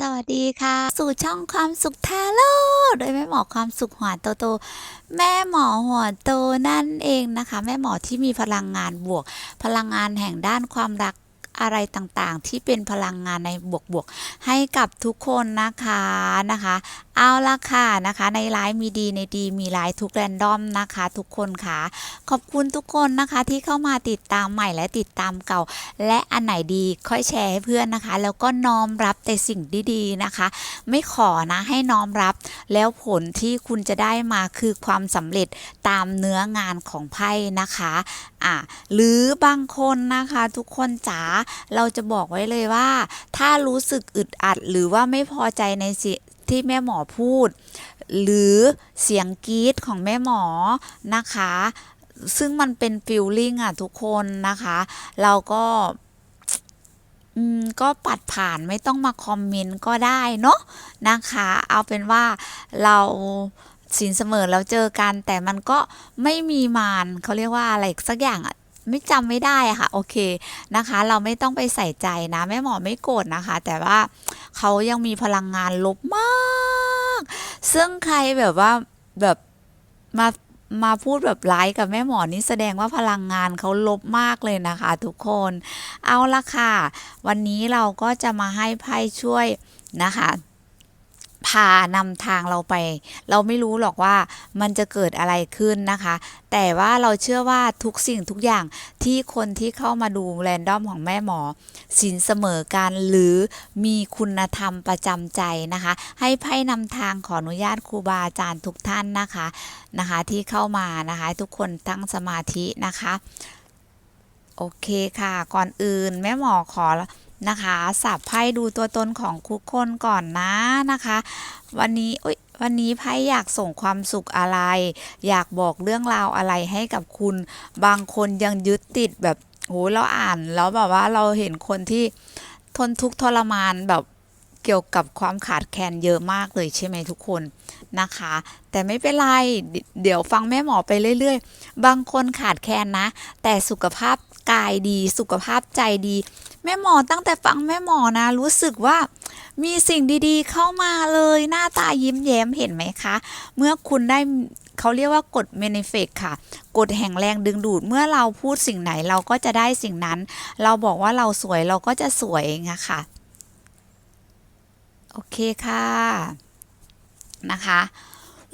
สวัสดีค่ะ สู่ช่องความสุขทาโร่โดยแม่หมอความสุขหัวโตโต แม่หมอหัวโตนั่นเองนะคะ แม่หมอที่มีพลังงานบวก พลังงานแห่งด้านความรักอะไรต่างๆ ที่เป็นพลังงานในบวกๆให้กับทุกคนนะคะนะคะ เอาละค่ะนะคะในไลฟ์มีดีในดีมีไลฟ์ทุกแรนดอมนะคะ ทุกคนค่ะ ขอบคุณทุกคนนะคะที่เข้ามาติดตามใหม่และติดตามเก่า และอันไหนดีค่อยแชร์ให้เพื่อนนะคะ แล้วก็น้อมรับแต่สิ่งดีๆนะคะ ไม่ขอนะให้น้อมรับ แล้วผลที่คุณจะได้มาคือความสำเร็จตามเนื้องานของไพ่นะคะอะหรือบางคนนะคะทุกคนจ๋าเราจะบอกไว้เลยว่า ถ้ารู้สึกอึดอัดหรือว่าไม่พอใจในสิ ที่แม่หมอพูด หรือเสียงกรี๊ดของแม่หมอนะคะ ซึ่งมันเป็นฟิลลิ่งอะทุกคนนะคะ เราก็อืมก็ปัดผ่านไม่ต้องมาคอมเมนต์ก็ได้เนาะนะคะ เอาเป็นว่าเราสินเสมอเราเจอกันแต่มันก็ไม่มีมารเขาเรียกว่าอะไรสักอย่างอะ ไม่จำไม่ได้อะค่ะ โอเคนะคะ เราไม่ต้องไปใส่ใจนะแม่หมอไม่โกรธนะคะ แต่ว่าเขายังมีพลังงานลบมาก ซึ่งใครแบบว่าแบบมามาพูดแบบร้ายกับแม่หมอนี่แสดงว่าพลังงานเขาลบมากเลยนะคะ ทุกคน เอาละค่ะ วันนี้เราก็จะมาให้ไพ่ช่วยนะคะ พานำทางเราไป เราไม่รู้หรอกว่ามันจะเกิดอะไรขึ้นนะคะ แต่ว่าเราเชื่อว่าทุกสิ่งทุกอย่างที่คนที่เข้ามาดูแรนดอมของแม่หมอสินเสมอกันหรือมีคุณธรรมประจำใจนะคะ ให้ไพ่นำทางขออนุญาตครูบาอาจารย์ทุกท่านนะคะนะคะที่เข้ามานะคะทุกคนตั้งสมาธินะคะ โอเคค่ะ ก่อนอื่นแม่หมอขอ นะคะสับไพ่ดูตัวตนของทุกคนก่อนนะนะคะ วันนี้อุ๊ยวันนี้ไพ่อยากส่งความสุขอะไร อยากบอกเรื่องราวอะไรให้กับคุณ บางคนยังยึดติดแบบโหเราอ่านแล้วแบบว่าเราเห็นคนที่ทนทุกข์ทรมานแบบเกี่ยวกับความขาดแคลนเยอะมากเลยใช่ไหมทุกคนนะคะ แต่ไม่เป็นไรเดี๋ยวฟังแม่หมอไปเรื่อย ๆ บางคนขาดแคลนนะ แต่สุขภาพกายดี สุขภาพใจดี แม่หมอตั้งแต่ฟังแม่หมอนะ รู้สึกว่ามีสิ่งดีๆ เข้ามาเลยหน้าตายิ้มแย้มเห็นไหมคะ เมื่อคุณได้เขาเรียกว่ากฎเมนิเฟกค่ะกฎแห่งแรงดึงดูดเมื่อเราพูดสิ่งไหนเราก็จะได้สิ่งนั้น เราบอกว่าเราสวยเราก็จะสวยเองอะค่ะโอเคค่ะนะคะ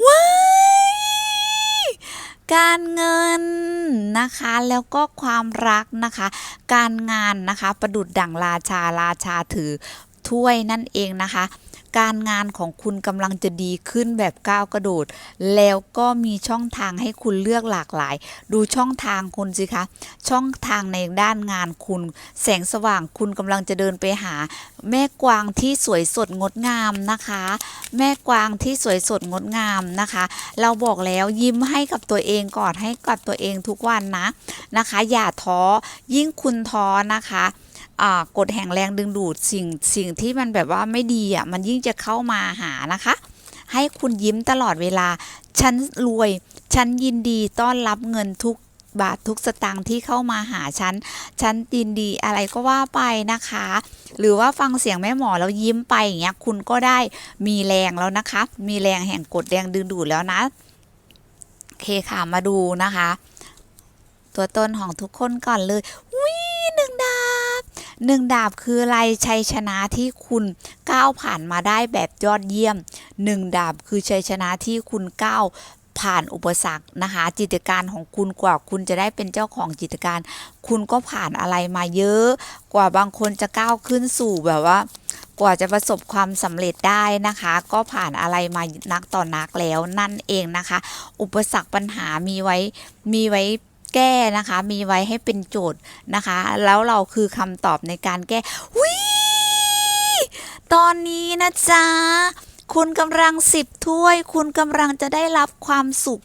ว้า การเงินนะคะแล้วก็ความรักนะคะ การงานนะคะ ประดุดดั่งราชาราชาถือถ้วยนั่นเองนะคะ การงานของคุณกำลังจะดีขึ้นแบบก้าวกระโดด แล้วก็มีช่องทางให้คุณเลือกหลากหลาย ดูช่องทางคุณสิคะ ช่องทางในด้านงานคุณ แสงสว่างคุณกำลังจะเดินไปหา แม่กวางที่สวยสดงดงามนะคะ แม่กวางที่สวยสดงดงามนะคะ เราบอกแล้วยิ้มให้กับตัวเองก่อนให้กับตัวเองทุกวันนะนะคะ อย่าท้อยิ่งคุณท้อนะคะ กฎแห่งแรงดึงดูดสิ่งสิ่งที่มันแบบว่าไม่ดีอะมันยิ่งจะเข้ามาหานะคะ ให้คุณยิ้มตลอดเวลา ฉันรวย ฉันยินดีต้อนรับเงินทุกบาททุกสตางค์ที่เข้ามาหาฉัน ฉันยินดีอะไรก็ว่าไปนะคะ หรือว่าฟังเสียงแม่หมอแล้วยิ้มไปอย่างเงี้ย คุณก็ได้มีแรงแล้วนะคะ มีแรงแห่งกฎแรงดึงดูดแล้วนะ โอเคค่ะ มาดูนะคะ ตัวตนของทุกคนก่อนเลยวิหนึ่ง หนึ่งดาบคืออะไรชัยชนะที่คุณก้าวผ่านมาได้แบบยอดเยี่ยมหนึ่งดาบคือชัยชนะที่คุณก้าวผ่านอุปสรรคนะคะจิตการของคุณกว่าคุณจะได้เป็นเจ้าของจิตการ คุณก็ผ่านอะไรมาเยอะ กว่าบางคนจะก้าวขึ้นสู่แบบว่า กว่าจะประสบความสำเร็จได้นะคะ ก็ผ่านอะไรมานักต่อนักแล้วนั่นเองนะคะ อุปสรรคปัญหามีไว้มีไว้ แก้นะคะ มีไว้ให้เป็นโจทย์นะคะ แล้วเราคือคำตอบในการแก้วิตอนนี้นะจ๊ะ คุณกำลังสิบถ้วย คุณกำลังจะได้รับความสุข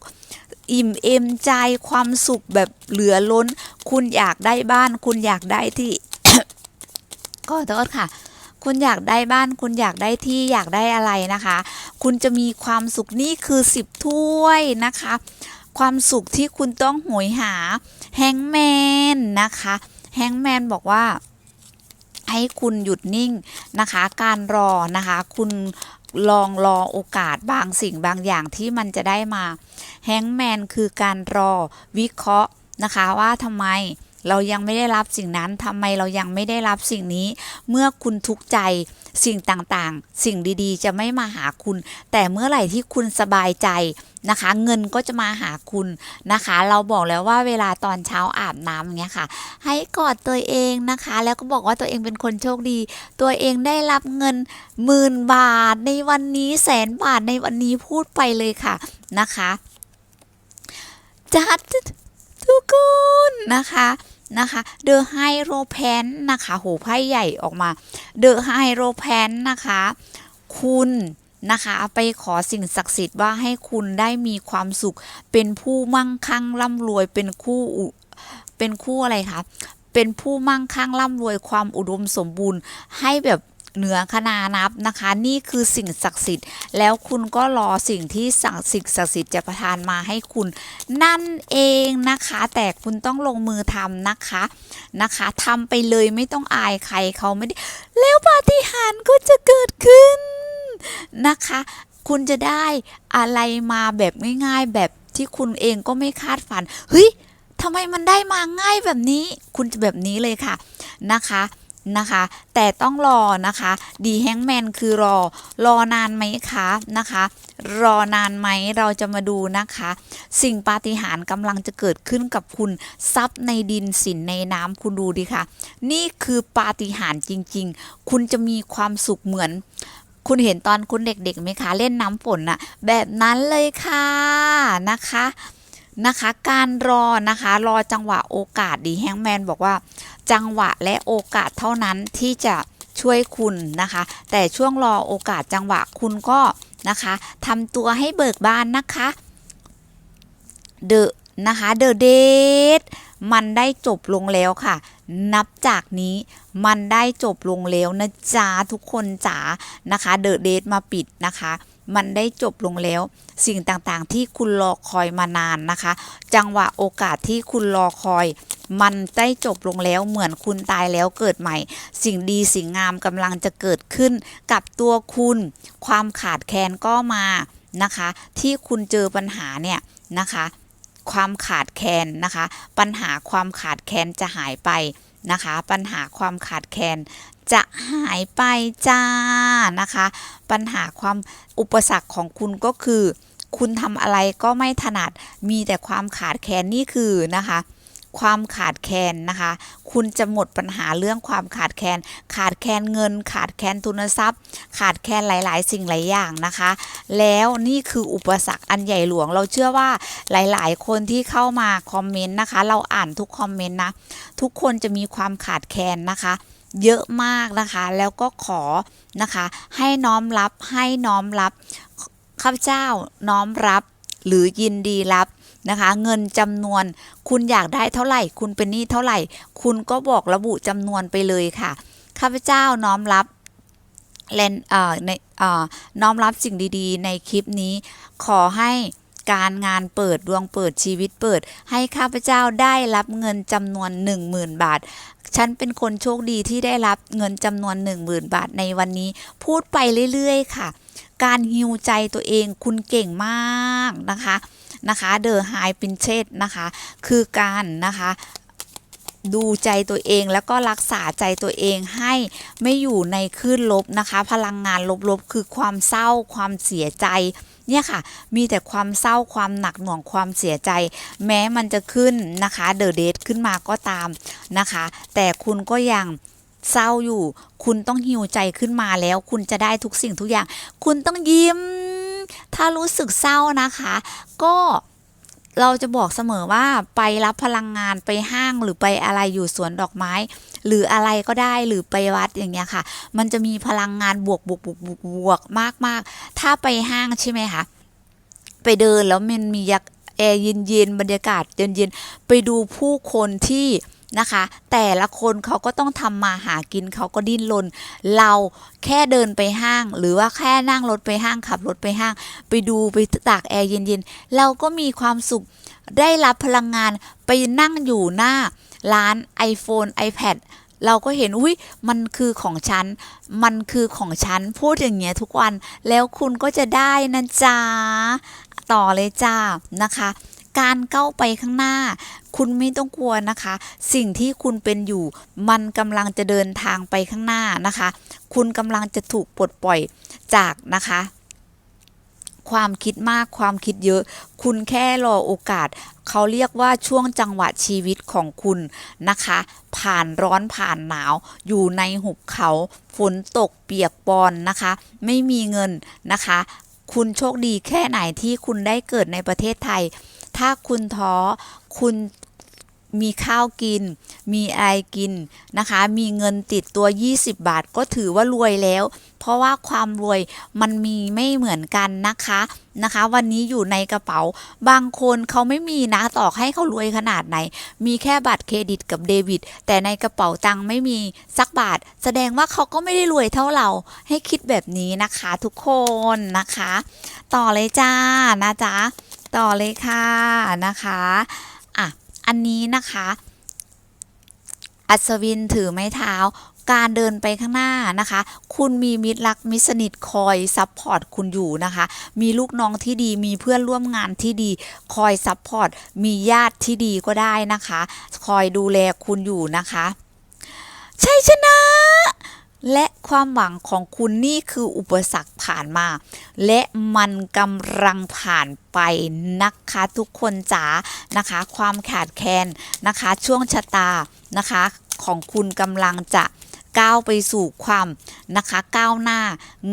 อิ่มเอมใจความสุขแบบเหลือล้น คุณอยากได้บ้าน คุณอยากได้ที่ขอโทษค่ะ คุณอยากได้บ้าน คุณอยากได้ที่อยากได้อะไรนะคะ คุณจะมีความสุขนี่คือสิบถ้วยนะคะ ความสุขที่คุณต้องโหยหาแฮงแมนนะคะแฮงแมนบอกว่าให้คุณหยุดนิ่งนะคะ การรอนะคะ คุณลองรอโอกาสบางสิ่งบางอย่างที่มันจะได้มาแฮงแมนคือการรอวิเคราะห์นะคะว่าทำไมเรายังไม่ได้รับสิ่งนั้นทำไมเรายังไม่ได้รับสิ่งนี้ เมื่อคุณทุกข์ใจ สิ่งต่างๆ สิ่งดีๆ จะไม่มาหาคุณ แต่เมื่อไหร่ที่คุณสบายใจนะคะ เงินก็จะมาหาคุณนะคะ เราบอกแล้วว่าเวลาตอนเช้าอาบน้ำเงี้ยค่ะ ให้กอดตัวเองนะคะ แล้วก็บอกว่าตัวเองเป็นคนโชคดี ตัวเองได้รับเงินหมื่นบาทในวันนี้แสนบาทในวันนี้พูดไปเลยค่ะนะคะจัดทุกคนนะคะ นะคะเดอะไฮโรแพนนะคะโหไพ่ใหญ่ออกมาเดอะไฮโรแพนนะคะ คุณนะคะไปขอสิ่งศักดิ์สิทธิ์ว่าให้คุณได้มีความสุข เป็นผู้มั่งคั่งร่ำรวยเป็นคู่เป็นคู่อะไรคะเป็นผู้มั่งคั่งร่ำรวยความอุดมสมบูรณ์ให้แบบ เหนือคนานับนะคะ นี่คือสิ่งศักดิ์สิทธิ์ แล้วคุณก็รอสิ่งที่ศักดิ์สิทธิ์ศักดิ์สิทธิ์จะประทานมาให้คุณ นั่นเองนะคะ แต่คุณต้องลงมือทำนะคะนะคะทำไปเลยไม่ต้องอายใครเขาไม่ได้ แล้วปาฏิหาริย์ก็จะเกิดขึ้นนะคะ คุณจะได้อะไรมาแบบง่ายๆแบบที่คุณเองก็ไม่คาดฝันเฮ้ยทำไมมันได้มาง่ายแบบนี้ คุณจะแบบนี้เลยค่ะนะคะ นะคะ แต่ต้องรอนะคะดีแฮงแมนคือรอ รอนานไหมคะนะคะ รอนานไหมเราจะมาดูนะคะ สิ่งปาฏิหาริย์กำลังจะเกิดขึ้นกับคุณทรัพย์ในดินสินในน้ำคุณดูดิค่ะนี่คือปาฏิหาริย์จริง ๆ คุณจะมีความสุขเหมือนคุณเห็นตอนคุณเด็กๆไหมคะ เล่นน้ำฝนน่ะแบบนั้นเลยค่ะนะคะ นะคะ การรอนะคะ รอจังหวะโอกาสดีแฮงแมนบอกว่า จังหวะและโอกาสเท่านั้นที่จะช่วยคุณนะคะ แต่ช่วงรอโอกาสจังหวะคุณก็นะคะทำตัวให้เบิกบานนะคะเดอะนะคะเดอะเดทมันได้จบลงแล้วค่ะ นับจากนี้มันได้จบลงแล้วนะจ๊ะทุกคนจ๋านะคะเดอะเดทมาปิดนะคะ มันได้จบลงแล้ว สิ่งต่างๆ ที่คุณรอคอยมานานนะคะ จังหวะโอกาสที่คุณรอคอย มันได้จบลงแล้วเหมือนคุณตายแล้วเกิดใหม่ สิ่งดีสิ่งงามกำลังจะเกิดขึ้นกับตัวคุณ ความขาดแคลนก็มานะคะ ที่คุณเจอปัญหาเนี่ยนะคะความขาดแคลนนะคะ ปัญหาความขาดแคลนจะหายไปนะคะ ปัญหาความขาดแคลน จะหายไปจ้านะคะ ปัญหาความอุปสรรคของคุณก็คือ คุณทำอะไรก็ไม่ถนัดมีแต่ความขาดแคลนนี่คือนะคะความขาดแคลนนะคะ คุณจะหมดปัญหาเรื่องความขาดแคลน ขาดแคลนเงิน ขาดแคลนทุนทรัพย์ ขาดแคลนหลาย ๆ สิ่งหลายอย่างนะคะ แล้วนี่คืออุปสรรคอันใหญ่หลวง เราเชื่อว่าหลาย ๆ คนที่เข้ามาคอมเมนต์นะคะ เราอ่านทุกคอมเมนต์นะ ทุกคนจะมีความขาดแคลนนะคะ เยอะมากนะคะ แล้วก็ขอนะคะ ให้น้อมรับให้น้อมรับข้าพเจ้าน้อมรับหรือยินดีรับนะคะ เงินจำนวนคุณอยากได้เท่าไหร่ คุณเป็นหนี้เท่าไหร่ คุณก็บอกระบุจำนวนไปเลยค่ะข้าพเจ้าน้อมรับเลนเอ่อในเอ่อน้อมรับสิ่งดีๆ ในคลิปนี้ ขอให้การงานเปิดดวงเปิดชีวิตเปิด ให้ข้าพเจ้าได้รับเงินจำนวน 10,000 บาท ฉันเป็นคนโชคดีที่ได้รับเงินจำนวน 10,000 บาทในวันนี้ พูดไปเรื่อยๆ ค่ะ การฮิวใจตัวเองคุณเก่งมากนะคะนะคะเดอะไฮปินเชตนะคะ คือการนะคะ ดูใจตัวเองแล้วก็รักษาใจตัวเองให้ไม่อยู่ในคลื่นลบนะคะ พลังงานลบๆ คือความเศร้าความเสียใจเนี่ยค่ะ มีแต่ความเศร้าความหนักหน่วงความเสียใจ แม้มันจะขึ้นนะคะเดอะเดทขึ้นมาก็ตามนะคะ แต่คุณก็ยังเศร้าอยู่ คุณต้องหิวใจขึ้นมาแล้ว คุณจะได้ทุกสิ่งทุกอย่าง คุณต้องยิ้ม ถ้ารู้สึกเศร้านะคะ ก็ เราจะบอกเสมอว่าไปรับพลังงานไปห้างหรือไปอะไรอยู่สวนดอกไม้ หรืออะไรก็ได้หรือไปวัดอย่างเงี้ยค่ะ มันจะมีพลังงานบวกบวกบวกบวกบวกมากมากถ้าไปห้างใช่ไหมคะไปเดินแล้วมันมียักแอร์เย็นๆบรรยากาศเย็นๆไปดูผู้คนที่ นะคะ แต่ละคนเขาก็ต้องทำมาหากินเขาก็ดิ้นรนเราแค่เดินไปห้าง หรือว่าแค่นั่งรถไปห้างขับรถไปห้าง ไปดูไปตากแอร์เย็นๆเราก็มีความสุขได้รับพลังงานไปนั่งอยู่หน้า ร้าน iPhone iPad เราก็เห็นอุ้ยมันคือของฉัน มันคือของฉัน พูดอย่างเงี้ยทุกวันแล้วคุณก็จะได้นะจ๊ะ ต่อเลยจ้านะคะ การก้าวไปข้างหน้า คุณไม่ต้องกลัวนะคะ สิ่งที่คุณเป็นอยู่ มันกำลังจะเดินทางไปข้างหน้านะคะ คุณกำลังจะถูกปลดปล่อยจากนะคะความคิดมากความคิดเยอะ คุณแค่รอโอกาส เขาเรียกว่าช่วงจังหวะชีวิตของคุณนะคะ ผ่านร้อนผ่านหนาว อยู่ในหุบเขา ฝนตกเปียกปอนนะคะ ไม่มีเงินนะคะ คุณโชคดีแค่ไหนที่คุณได้เกิดในประเทศไทย ถ้าคุณท้อคุณมีข้าวกิน มีอะไรกินนะคะ มีเงินติดตัว 20 บาทก็ถือว่ารวยแล้ว เพราะว่าความรวยมันมีไม่เหมือนกันนะคะนะคะ วันนี้อยู่ในกระเป๋า บางคนเขาไม่มีนะต่อให้เขารวยขนาดไหน มีแค่บัตรเครดิตกับเดบิต แต่ในกระเป๋าตังค์ไม่มีสักบาท แสดงว่าเขาก็ไม่ได้รวยเท่าเรา ให้คิดแบบนี้นะคะทุกคนนะคะ ต่อเลยจ้านะจ๊ะ ต่อเลยค่ะนะคะอะอันนี้นะคะ อัศวินถือไม้เท้าการเดินไปข้างหน้านะคะ คุณมีมิตรรักมิสนิทคอยซัพพอร์ตคุณอยู่นะคะ มีลูกน้องที่ดี มีเพื่อนร่วมงานที่ดี คอยซัพพอร์ต มีญาติที่ดีก็ได้นะคะ คอยดูแลคุณอยู่นะคะ ใชัยชนะ และความหวังของคุณนี่คืออุปสรรคผ่านมา และมันกำลังผ่านไปนะคะทุกคนจ๋านะคะ ความขาดแคลนนะคะ ช่วงชะตานะคะของคุณกำลังจะก้าวไปสู่ความนะคะก้าวหน้า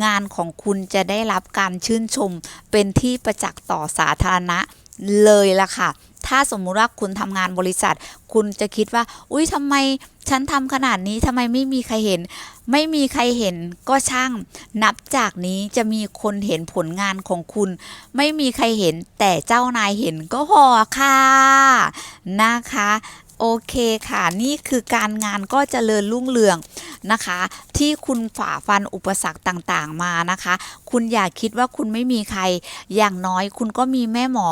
งานของคุณจะได้รับการชื่นชมเป็นที่ประจักษ์ต่อสาธารณะเลยล่ะค่ะ ถ้าสมมุติว่าคุณทำงานบริษัท คุณจะคิดว่า อุ้ยทำไมฉันทำขนาดนี้ทำไมไม่มีใครเห็น ไม่มีใครเห็นก็ช่าง นับจากนี้จะมีคนเห็นผลงานของคุณ ไม่มีใครเห็นแต่เจ้านายเห็นก็พอค่ะนะคะ โอเคค่ะนี่คือการงานก็เจริญรุ่งเรืองนะคะ ที่คุณฝ่าฟันอุปสรรคต่างๆมานะคะ คุณอย่าคิดว่าคุณไม่มีใคร อย่างน้อยคุณก็มีแม่หมอ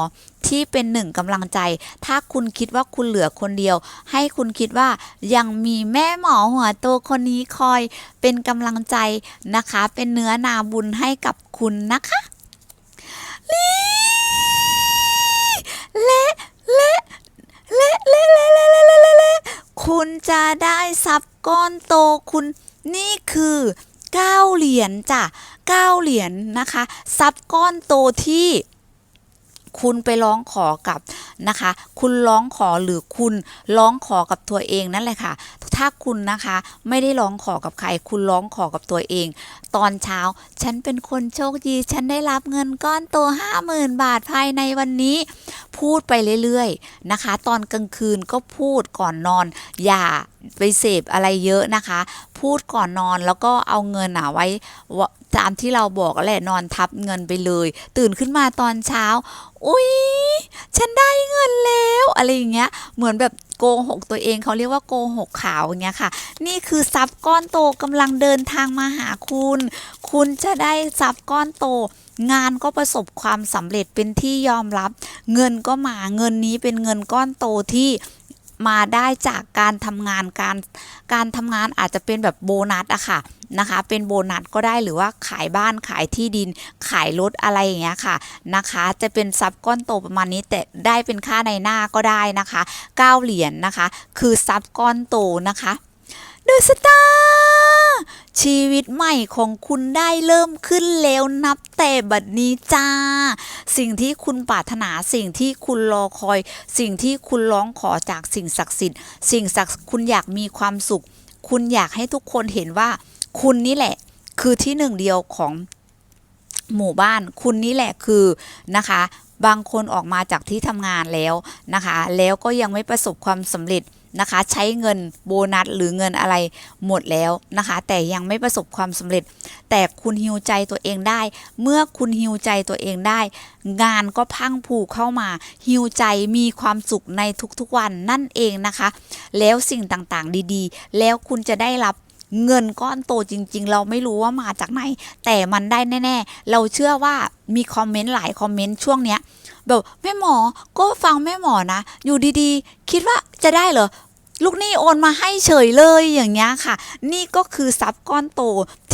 ที่เป็นหนึ่งกำลังใจ ถ้าคุณคิดว่าคุณเหลือคนเดียว ให้คุณคิดว่ายังมีแม่หมอหัวโตคนนี้คอยเป็นกำลังใจนะคะ เป็นเนื้อนาบุญให้กับคุณนะคะลีและและ เละเละเละเละเละเละเละคุณจะได้ซับก้อนโตคุณนี่คือเก้าเหรียญจ้ะเก้าเหรียญนนะคะซับก้อนโตที่คุณไปร้องขอกับนะคะ คุณร้องขอหรือคุณร้องขอกับตัวเองนั่นแหละค่ะ ถ้าคุณนะคะไม่ได้ร้องขอกับใคร คุณร้องขอกับตัวเอง ตอนเช้า ฉันเป็นคนโชคดี ฉันได้รับเงินก้อนโตห้าหมื่นบาทภายในวันนี้ พูดไปเรื่อยๆนะคะ ตอนกลางคืนก็พูดก่อนนอน อย่า ไปเสพอะไรเยอะนะคะ พูดก่อนนอนแล้วก็เอาเงินอะไว้ตามที่เราบอกแหละนอนทับเงินไปเลย ตื่นขึ้นมาตอนเช้า อุ๊ยฉันได้เงินแล้วอะไรอย่างเงี้ย เหมือนแบบโกหกตัวเองเขาเรียกว่าโกหกขาวอย่างเงี้ยค่ะ นี่คือทรัพย์ก้อนโตกำลังเดินทางมาหาคุณ คุณจะได้ทรัพย์ก้อนโต งานก็ประสบความสำเร็จเป็นที่ยอมรับ เงินก็มาเงินนี้เป็นเงินก้อนโตที่ มาได้จากการทำงานการการทำงานอาจจะเป็นแบบโบนัสอะค่ะนะคะ เป็นโบนัสก็ได้หรือว่าขายบ้านขายที่ดินขายรถอะไรอย่างเงี้ยค่ะนะคะ จะเป็นซับก้อนโตประมาณนี้แต่ได้เป็นค่าในหน้าก็ได้นะคะ9เหรียญนนะคะ คือซับก้อนโตนะคะเดอะสตาร์ ชีวิตใหม่ของคุณได้เริ่มขึ้นแล้วนับแต่บัดนี้จ้า สิ่งที่คุณปรารถนาสิ่งที่คุณรอคอย สิ่งที่คุณร้องขอจากสิ่งศักดิ์สิทธิ์ สิ่งศักดิ์คุณอยากมีความสุข คุณอยากให้ทุกคนเห็นว่า คุณนี่แหละ คือที่หนึ่งเดียวของหมู่บ้าน คุณนี่แหละคือนะคะบางคนออกมาจากที่ทำงานแล้วนะคะ แล้วก็ยังไม่ประสบความสำเร็จ นะคะ ใช้เงินโบนัสหรือเงินอะไรหมดแล้วนะคะ แต่ยังไม่ประสบความสำเร็จ แต่คุณฮิวใจตัวเองได้ เมื่อคุณฮิวใจตัวเองได้ งานก็พังผูกเข้ามาฮิวใจมีความสุขในทุกๆวันนั่นเองนะคะ แล้วสิ่งต่างๆ ดีๆ แล้วคุณจะได้รับเงินก้อนโตจริง ๆ เราไม่รู้ว่ามาจากไหน แต่มันได้แน่ ๆ เราเชื่อว่ามีคอมเมนต์หลายคอมเมนต์ช่วงเนี้ย แบบแม่หมอก็ฟังแม่หมอนะ อยู่ดีๆ คิดว่าจะได้เหรอลูกหนี้โอนมาให้เฉยเลยอย่างเงี้ยค่ะ นี่ก็คือทรัพย์ก้อนโต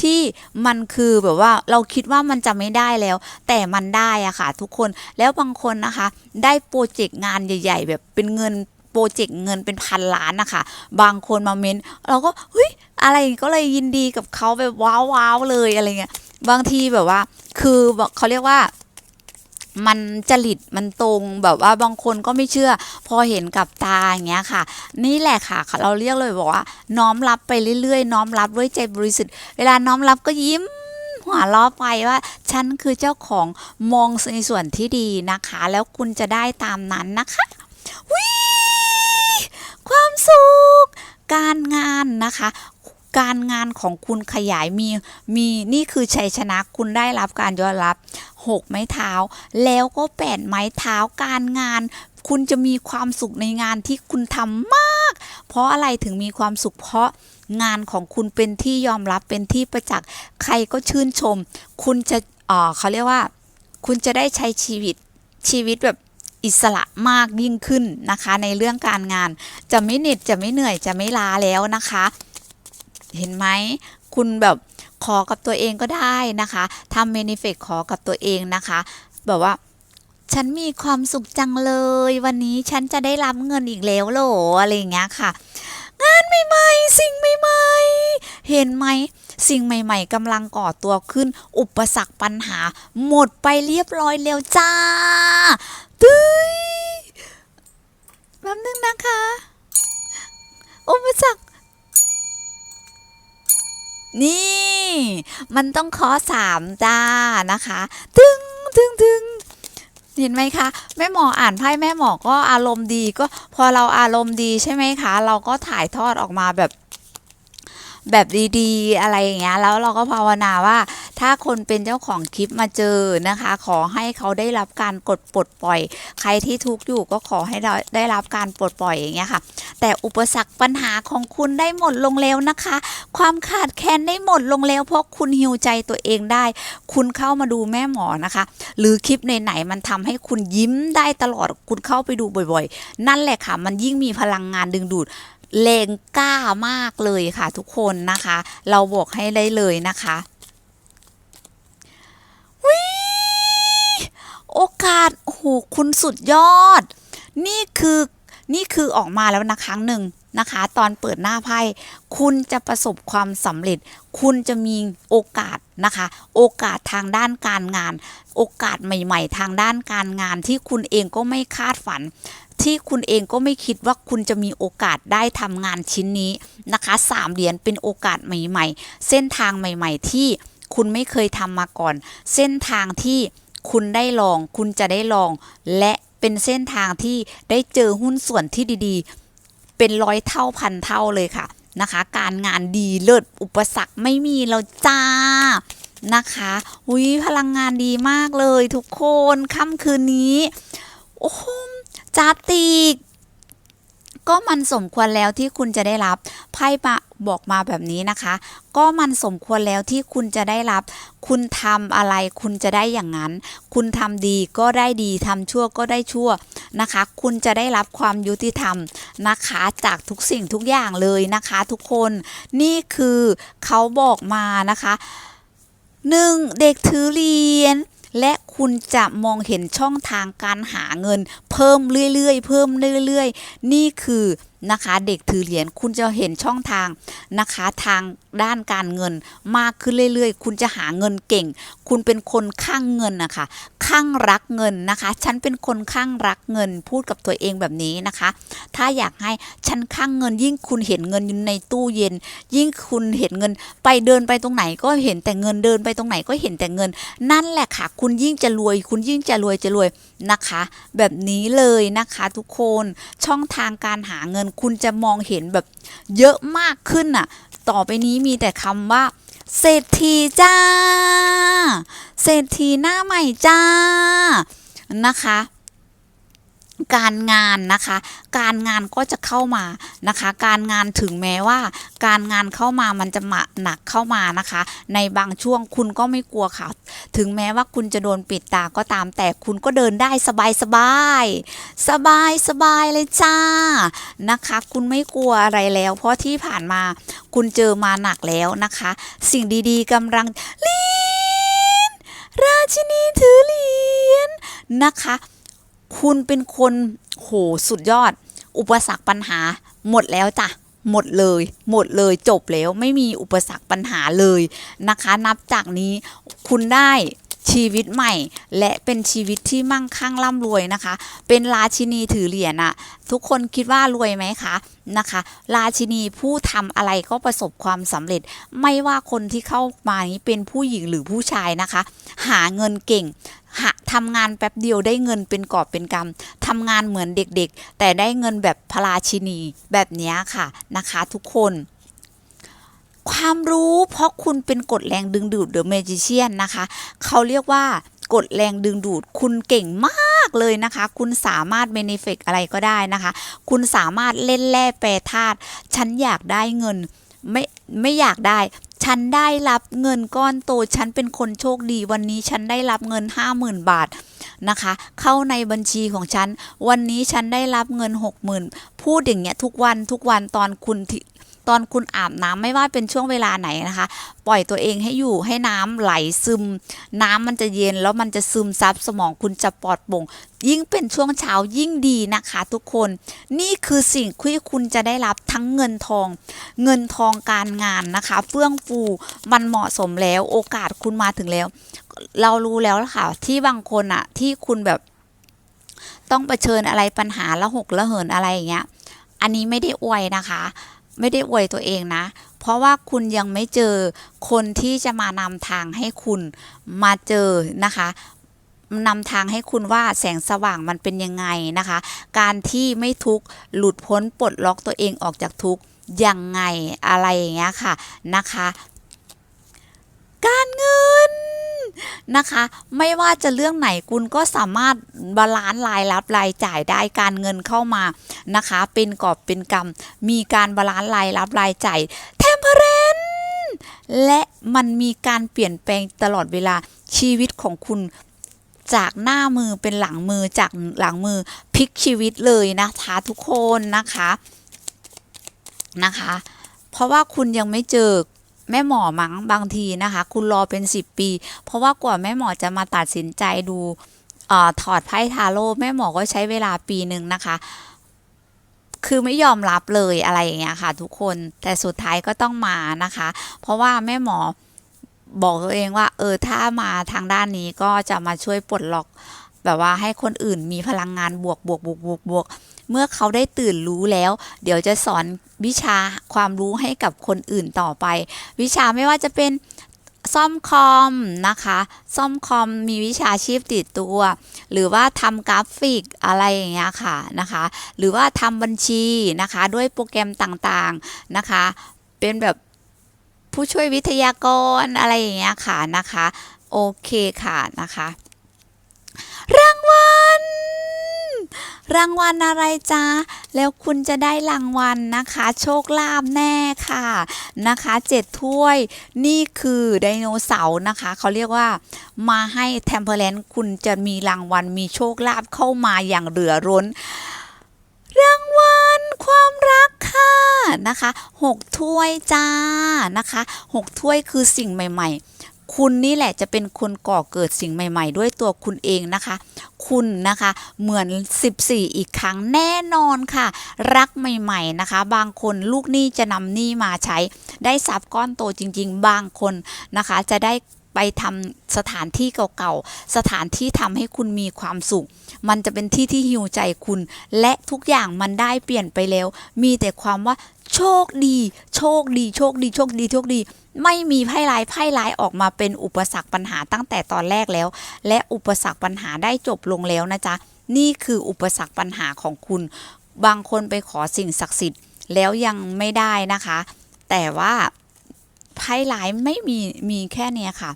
ที่มันคือแบบว่าเราคิดว่ามันจะไม่ได้แล้ว แต่มันได้อะค่ะ ทุกคนแล้วบางคนนะคะ ได้โปรเจกต์งานใหญ่ ๆ แบบเป็นเงินโปรเจกต์เงินเป็นพันล้านนะคะบางคนมาเม้นเราก็เฮ้ยอะไรก็เลยยินดีกับเขาแบบว้าวๆเลยอะไรเงี้ยบางทีแบบว่า คือเขาเรียกว่า มันจริตมันตรงแบบว่าบางคนก็ไม่เชื่อ พอเห็นกับตาอย่างเงี้ยค่ะ นี่แหละค่ะเราเรียกเลยบอกว่า น้อมรับไปเรื่อยๆ น้อมรับด้วยใจบริสุทธิ์เวลาน้อมรับก็ยิ้มหัวเราะไปว่าฉันคือเจ้าของมองในส่วนที่ดีนะคะ แล้วคุณจะได้ตามนั้นนะคะวิความสุขการงานนะคะ การงานของคุณขยายมีมีนี่คือชัยชนะคุณได้รับการยอมรับหกไม้เท้า แล้วก็แปดไม้เท้าการงาน คุณจะมีความสุขในงานที่คุณทำมาก เพราะอะไรถึงมีความสุขเพราะงานของคุณเป็นที่ยอมรับเป็นที่ประจักษ์ใครก็ชื่นชม คุณจะเอ่อเขาเรียกว่า คุณจะได้ใช้ชีวิตชีวิตแบบอิสระมากยิ่งขึ้นนะคะ ในเรื่องการงานจะไม่เหน็ดจะไม่เหนื่อยจะไม่ลาแล้วนะคะ เห็นไหมคุณแบบขอกับตัวเองก็ได้นะคะทำเมนิเฟกขอกับตัวเองนะคะ แบบว่าฉันมีความสุขจังเลย วันนี้ฉันจะได้รับเงินอีกแล้วโหรออะไรอย่างเงี้ยค่ะ งานใหม่ๆ สิ่งใหม่ๆ เห็นไหมสิ่งใหม่ ๆกำลังก่อตัวขึ้น อุปสรรคปัญหา หมดไปเรียบร้อยแล้วจ้าตุ้ยแป๊บนึงนะคะ อุปสรรค นี่ มันต้องขอสามจ้านะคะ ตึงตึงตึงเห็นไหมคะแม่หมออ่านไพ่แม่หมอก็อารมณ์ดีก็พอเราอารมณ์ดีใช่ไหมคะ เราก็ถ่ายทอดออกมาแบบ แบบดีๆ อะไรอย่างเงี้ยแล้วเราก็ภาวนาว่า ถ้าคนเป็นเจ้าของคลิปมาเจอนะคะ ขอให้เขาได้รับการกดปลดปล่อย ใครที่ทุกข์อยู่ก็ขอให้เราได้รับการปลดปล่อยอย่างเงี้ยค่ะ แต่อุปสรรคปัญหาของคุณได้หมดลงแล้วนะคะ ความขาดแคลนได้หมดลงแล้ว เพราะคุณฮิวใจตัวเองได้ คุณเข้ามาดูแม่หมอนะคะ หรือคลิปไหนๆมันทำให้คุณยิ้มได้ตลอดคุณเข้าไปดูบ่อยๆ นั่นแหละค่ะ มันยิ่งมีพลังงานดึงดูด แรงกล้ามากเลยค่ะทุกคนนะคะ เราบอกให้ได้เลยนะคะวิโอกาสโอ้โหคุณสุดยอด นี่คือนี่คือออกมาแล้วนะครั้งหนึ่งนะคะ ตอนเปิดหน้าไพ่คุณจะประสบความสำเร็จ คุณจะมีโอกาสนะคะ โอกาสทางด้านการงาน โอกาสใหม่ ๆ ทางด้านการงานที่คุณเองก็ไม่คาดฝัน ที่คุณเองก็ไม่คิดว่าคุณจะมีโอกาสได้ทำงานชิ้นนี้นะคะสามเหรียญเป็นโอกาสใหม่ ๆ เส้นทางใหม่ ๆ ที่คุณไม่เคยทำมาก่อน เส้นทางที่คุณได้ลอง คุณจะได้ลอง และเป็นเส้นทางที่ได้เจอหุ้นส่วนที่ดีๆ เป็นร้อยเท่าพันเท่าเลยค่ะนะคะ การงานดีเลิศอุปสรรคไม่มีแล้วจ้านะคะอุ้ยพลังงานดีมากเลยทุกคนค่ำคืนนี้ โอ้ จาติก ก็มันสมควรแล้วที่คุณจะได้รับไพ่มาบอกมาแบบนี้นะคะ ก็มันสมควรแล้วที่คุณจะได้รับ คุณทำอะไรคุณจะได้อย่างนั้น คุณทำดีก็ได้ดีทำชั่วก็ได้ชั่วนะคะ คุณจะได้รับความยุติธรรมนะคะ จากทุกสิ่งทุกอย่างเลยนะคะ ทุกคนนี่คือเขาบอกมานะคะหนึ่งเด็กถือเหรียญ และคุณจะมองเห็นช่องทางการหาเงิน เพิ่มเรื่อยๆ เพิ่มเรื่อยๆ นี่คือนะคะเด็กถือเหรียญคุณจะเห็นช่องทางนะคะทางด้านการเงินมากขึ้นเรื่อยๆ คุณจะหาเงินเก่ง คุณเป็นคนข้างเงินนะคะ ข้างรักเงินนะคะ ฉันเป็นคนข้างรักเงิน พูดกับตัวเองแบบนี้นะคะ ถ้าอยากให้ฉันข้างเงิน ยิ่งคุณเห็นเงินอยู่ในตู้เย็น ยิ่งคุณเห็นเงิน ไปเดินไปตรงไหนก็เห็นแต่เงินเดินไปตรงไหนก็เห็นแต่เงิน นั่นแหละค่ะ คุณยิ่งจะรวย คุณยิ่งจะรวยจะรวยนะคะ แบบนี้เลยนะคะทุกคนช่องทางการหาเงินคุณจะมองเห็นแบบเยอะมากขึ้นน่ะ ต่อไปนี้มีแต่คำว่า เศรษฐีจ้า เศรษฐีหน้าใหม่จ้านะคะ การงานนะคะ การงานก็จะเข้ามานะคะ การงานถึงแม้ว่า การงานเข้ามามันจะมาหนักเข้ามานะคะ ในบางช่วงคุณก็ไม่กลัวค่ะ ถึงแม้ว่าคุณจะโดนปิดตาก็ตามแต่คุณก็เดินได้สบายสบายสบายสบายเลยจ้านะคะ คุณไม่กลัวอะไรแล้ว เพราะที่ผ่านมาคุณเจอมาหนักแล้วนะคะ สิ่งดีๆกำลังเลียนราชินีถือเหรียญนะคะ คุณเป็นคนโหสุดยอด อุปสรรคปัญหา หมดแล้วจ้ะหมดเลย หมดเลยจบแล้วไม่มีอุปสรรคปัญหาเลยนะคะ นับจากนี้คุณได้ชีวิตใหม่ และเป็นชีวิตที่มั่งคั่งร่ำรวยนะคะ เป็นราชินีถือเหรียญอะทุกคนคิดว่ารวยไหมคะนะคะ ราชินีผู้ทำอะไรก็ประสบความสำเร็จ ไม่ว่าคนที่เข้ามานี้เป็นผู้หญิงหรือผู้ชายนะคะ หาเงินเก่ง หาทำงานแป๊บเดียวได้เงินเป็นกอบเป็นกำทำงานเหมือนเด็กๆ แต่ได้เงินแบบพราชินีแบบนี้ค่ะนะคะทุกคน ความรู้เพราะคุณเป็นกฎแรงดึงดูดเดอะเมจิเชียนนะคะ เขาเรียกว่ากฎแรงดึงดูดคุณเก่งมากเลยนะคะ คุณสามารถเบนเฟกอะไรก็ได้นะคะ คุณสามารถเล่นแร่แปรธาตุฉันอยากได้เงิน ไม่ไม่อยากได้ ฉันได้รับเงินก้อนโต ฉันเป็นคนโชคดีวันนี้ฉันได้รับเงิน 50,000 บาทนะคะ เข้าในบัญชีของฉัน วันนี้ฉันได้รับเงิน 60,000 พูดอย่างเงี้ยทุกวันทุกวันตอนคุณ ตอนคุณอาบน้ำไม่ว่าเป็นช่วงเวลาไหนนะคะ ปล่อยตัวเองให้อยู่ให้น้ำไหลซึม น้ำมันจะเย็นแล้วมันจะซึมซับสมองคุณจะปลอดโปร่งยิ่งเป็นช่วงเช้ายิ่งดีนะคะทุกคน นี่คือสิ่งที่คุณจะได้รับทั้งเงินทอง เงินทองการงานนะคะ เฟื่องฟูมันเหมาะสมแล้วโอกาสคุณมาถึงแล้ว เรารู้แล้วล่ะค่ะ ที่บางคนอะที่คุณแบบ ต้องเผชิญอะไรปัญหาละหกละเหินอะไรอย่างเงี้ย อันนี้ไม่ได้อวยนะคะ ไม่ได้อวยตัวเองนะ เพราะว่าคุณยังไม่เจอคนที่จะมานำทางให้คุณมาเจอนะคะนำทางให้คุณว่าแสงสว่างมันเป็นยังไงนะคะ การที่ไม่ทุกข์หลุดพ้นปลดล็อกตัวเองออกจากทุกข์ยังไงอะไรอย่างเงี้ยค่ะนะคะ การเงิน นะคะ ไม่ว่าจะเรื่องไหนคุณก็สามารถบาลานซ์รายรับรายจ่ายได้การเงินเข้ามานะคะ เป็นกอบเป็นกำมีการบาลานซ์รายรับรายจ่ายเทมเพอเรนและมันมีการเปลี่ยนแปลงตลอดเวลาชีวิตของคุณจากหน้ามือเป็นหลังมือจากหลังมือพลิกชีวิตเลยนะคะทุกคนนะคะนะคะ เพราะว่าคุณยังไม่เจอ แม่หมอมั้งบางทีนะคะ คุณรอเป็น 10 ปี เพราะว่ากว่าแม่หมอจะมาตัดสินใจดูเออถอดไพ่ทาโร่แม่หมอก็ใช้เวลาปีหนึ่งนะคะ คือไม่ยอมรับเลยอะไรอย่างเงี้ยค่ะ ทุกคนแต่สุดท้ายก็ต้องมานะคะ เพราะว่าแม่หมอบอกตัวเองว่า เออถ้ามาทางด้านนี้ก็จะมาช่วยปลดล็อก แบบว่าให้คนอื่นมีพลังงานบวกบวกบวกบวกบวก เมื่อเขาได้ตื่นรู้แล้ว เดี๋ยวจะสอนวิชาความรู้ให้กับคนอื่นต่อไป วิชาไม่ว่าจะเป็นซ่อมคอมนะคะ ซ่อมคอมมีวิชาชีพติดตัว หรือว่าทำกราฟิกอะไรอย่างเงี้ยค่ะนะคะ หรือว่าทำบัญชีนะคะ ด้วยโปรแกรมต่างๆนะคะ เป็นแบบผู้ช่วยวิทยากรอะไรอย่างเงี้ยค่ะนะคะ โอเคค่ะนะคะ รางวัล รางวัลอะไรจ๊ะแล้วคุณจะได้รางวัลนะคะ โชคลาภแน่ค่ะนะคะเจ็ดถ้วยนี่คือไดโนเสาร์นะคะ เขาเรียกว่ามาให้เทมเพลนคุณจะมีรางวัลมีโชคลาภเข้ามาอย่างเหลือร้น รางวัลความรักค่ะนะคะหกถ้วยจ้านะคะหกถ้วยคือสิ่งใหม่ ๆ คุณนี่แหละจะเป็นคนก่อเกิดสิ่งใหม่ ๆ ด้วยตัวคุณเองนะคะ คุณนะคะเหมือน 14 อีกครั้งแน่นอนค่ะ รักใหม่ๆนะคะ บางคนลูกหนี้จะนำหนี้มาใช้ ได้ทรัพย์ก้อนโตจริง ๆ บางคนนะคะจะได้ไปทำสถานที่เก่าๆ สถานที่ทำให้คุณมีความสุข มันจะเป็นที่ที่ฮิวใจคุณ และทุกอย่างมันได้เปลี่ยนไปแล้ว มีแต่ความว่าโชคดี โชคดี โชคดี โชคดี โชคดี ไม่มีไพ่ร้าย ไพ่ร้ายออกมาเป็นอุปสรรคปัญหาตั้งแต่ตอนแรกแล้ว และอุปสรรคปัญหาได้จบลงแล้วนะจ๊ะ นี่คืออุปสรรคปัญหาของคุณ บางคนไปขอสิ่งศักดิ์สิทธิ์แล้วยังไม่ได้นะคะ แต่ว่าไพ่ร้ายไม่มี มีแค่เนี้ยค่ะ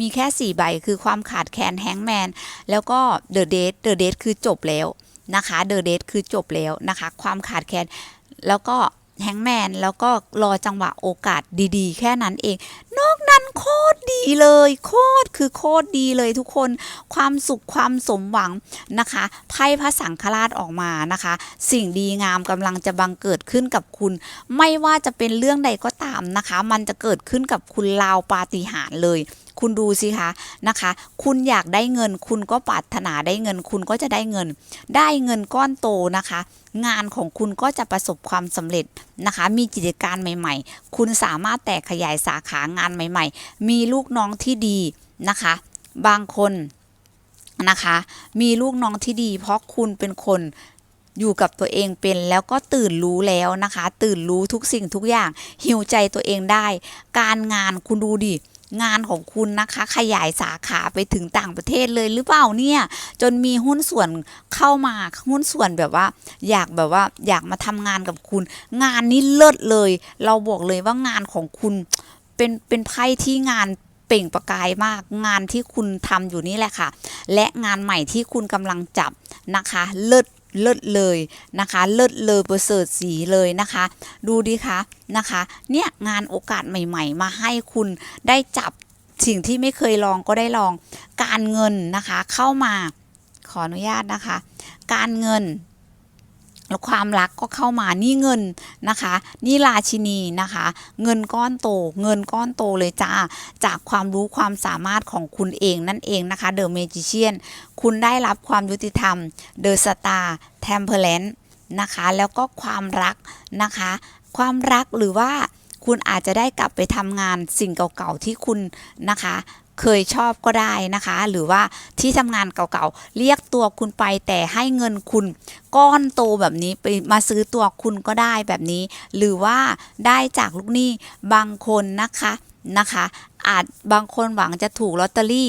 มีแค่ 4 ใบคือความขาดแคลนแฮงแมนแล้วก็เดอะเดทเดอะเดทคือจบแล้วนะคะเดอะเดทคือจบแล้วนะคะ ความขาดแคลนแล้วก็แฮงแมนแล้วก็รอจังหวะโอกาสดีๆ แค่นั้นเองนอกนั้นโคตรดีเลย โคตรคือโคตรดีเลยทุกคน ความสุขความสมหวังนะคะไพ่พระสังฆราชออกมานะคะ สิ่งดีงามกำลังจะบังเกิดขึ้นกับคุณ ไม่ว่าจะเป็นเรื่องใดก็ตามนะคะ มันจะเกิดขึ้นกับคุณราวปาฏิหาริย์เลยคุณดูสิคะนะคะ คุณอยากได้เงิน คุณก็ปรารถนาได้เงิน คุณก็จะได้เงิน ได้เงินก้อนโตนะคะ งานของคุณก็จะประสบความสำเร็จนะคะ มีกิจการใหม่ ๆ คุณสามารถแตกขยายสาขางานใหม่ ๆ มีลูกน้องที่ดีนะคะ บางคนนะคะ มีลูกน้องที่ดี เพราะคุณเป็นคนอยู่กับตัวเองเป็นแล้วก็ตื่นรู้แล้วนะคะ ตื่นรู้ทุกสิ่งทุกอย่างหิวใจตัวเองได้ การงานคุณดูดิงานของคุณนะคะ ขยายสาขาไปถึงต่างประเทศเลยหรือเปล่าเนี่ย จนมีหุ้นส่วนเข้ามาหุ้นส่วนแบบว่า อยากแบบว่าอยากมาทำงานกับคุณ งานนี้เลิศเลย เราบอกเลยว่างานของคุณ เป็นเป็นไพ่ที่งานเปล่งประกายมาก งานที่คุณทำอยู่นี่แหละค่ะ และงานใหม่ที่คุณกำลังจับนะคะ เลิศเลิศเลยนะคะ เลิศเลอประเสริฐสีเลยนะคะ ดูดิคะนะคะ เนี่ยงานโอกาสใหม่ ๆ มาให้คุณได้จับสิ่งที่ไม่เคยลองก็ได้ลอง การเงินนะคะเข้ามาขออนุญาตนะคะ การเงิน แล้วความรักก็เข้ามานี่เงินนะคะ นี่ราชินีนะคะ เงินก้อนโต เงินก้อนโตเลยจ้า จากความรู้ความสามารถของคุณเองนั่นเองนะคะเดอะเมจิเชียนคุณได้รับความยุติธรรมเดอะสตาร์เทมเพลนนะคะ แล้วก็ความรักนะคะ ความรักหรือว่าคุณอาจจะได้กลับไปทำงานสิ่งเก่าๆที่คุณนะคะ เคยชอบก็ได้นะคะ หรือว่าที่ทำงานเก่าๆ เรียกตัวคุณไปแต่ให้เงินคุณก้อนโตแบบนี้ไปมาซื้อตัวคุณก็ได้แบบนี้ หรือว่าได้จากลูกหนี้บางคนนะคะนะคะ อาจบางคนหวังจะถูกลอตเตอรี่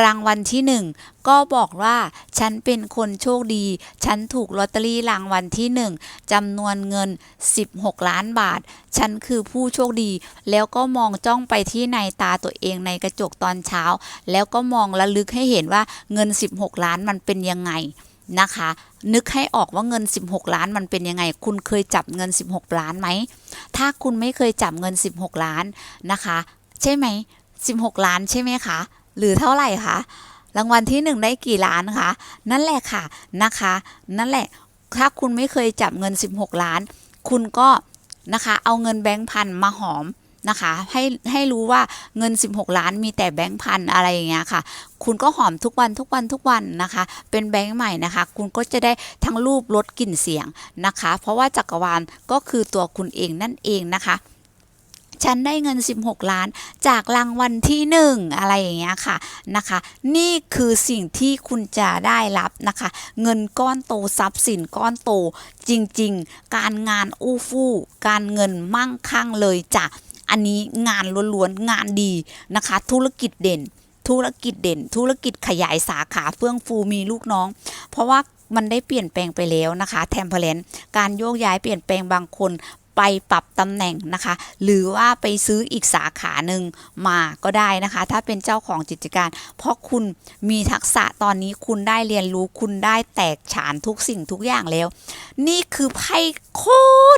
รางวัลที่หนึ่งก็บอกว่า ฉันเป็นคนโชคดี ฉันถูกลอตเตอรี่รางวัลที่หนึ่งจำนวนเงิน 16 ล้านบาท ฉันคือผู้โชคดี แล้วก็มองจ้องไปที่ในตาตัวเองในกระจกตอนเช้า แล้วก็มองระลึกให้เห็นว่าเงิน 16 ล้านมันเป็นยังไงนะคะ นึกให้ออกว่าเงิน 16 ล้านมันเป็นยังไง คุณเคยจับเงิน 16 ล้านไหม ถ้าคุณไม่เคยจับเงิน 16 ล้านนะคะ ใช่ไหม 16 ล้านใช่ไหมคะ หรือเท่าไหร่คะรางวัลที่หนึ่งได้กี่ล้านคะนั่นแหละค่ะนะคะ นั่นแหละถ้าคุณไม่เคยจับเงิน 16 ล้าน คุณก็นะคะเอาเงินแบงค์พันมาหอมนะคะให้ให้รู้ว่าเงิน 16 ล้านมีแต่แบงค์พันอะไรอย่างเงี้ยค่ะ คุณก็หอมทุกวันทุกวันทุกวันนะคะ เป็นแบงค์ใหม่นะคะ คุณก็จะได้ทั้งรูปลดกลิ่นเสียงนะคะ เพราะว่าจักรวาลก็คือตัวคุณเองนั่นเองนะคะ ฉันได้เงิน 16 ล้าน จากรางวัลที่หนึ่งอะไรอย่างเงี้ยค่ะนะคะ นี่คือสิ่งที่คุณจะได้รับนะคะ เงินก้อนโตทรัพย์สินก้อนโตจริงๆ การงานอู้ฟู่การเงินมั่งคั่งเลยจ้ะอันนี้งานล้วนๆงานดีนะคะ ธุรกิจเด่น ธุรกิจเด่น ธุรกิจขยายสาขาเฟื่องฟูมีลูกน้อง เพราะว่ามันได้เปลี่ยนแปลงไปแล้วนะคะ แทมเพลนการโยกย้ายเปลี่ยนแปลงบางคน ไปปรับตำแหน่งนะคะ หรือว่าไปซื้ออีกสาขาหนึ่งมาก็ได้นะคะ ถ้าเป็นเจ้าของกิจการ เพราะคุณมีทักษะตอนนี้คุณได้เรียนรู้คุณได้แตกฉานทุกสิ่งทุกอย่างแล้ว นี่คือไพ่โค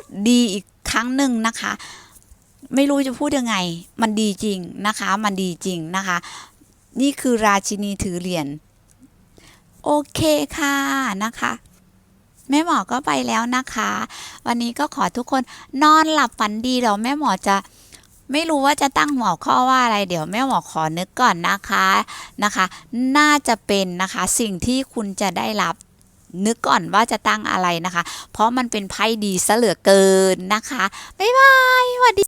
ตรดีอีกครั้งหนึ่งนะคะ ไม่รู้จะพูดยังไง มันดีจริงนะคะ มันดีจริงนะคะ นี่คือราชินีถือเหรียญโอเคค่ะนะคะ แม่หมอก็ไปแล้วนะคะ วันนี้ก็ขอทุกคนนอนหลับฝันดีเดี๋ยวแม่หมอจะไม่รู้ว่าจะตั้งหัวข้อว่าอะไรเดี๋ยวแม่หมอขอนึกก่อนนะคะนะคะ น่าจะเป็นนะคะสิ่งที่คุณจะได้รับนึกก่อนว่าจะตั้งอะไรนะคะ เพราะมันเป็นไพ่ดีซะเหลือเกินนะคะ บ๊ายบายสวัสดี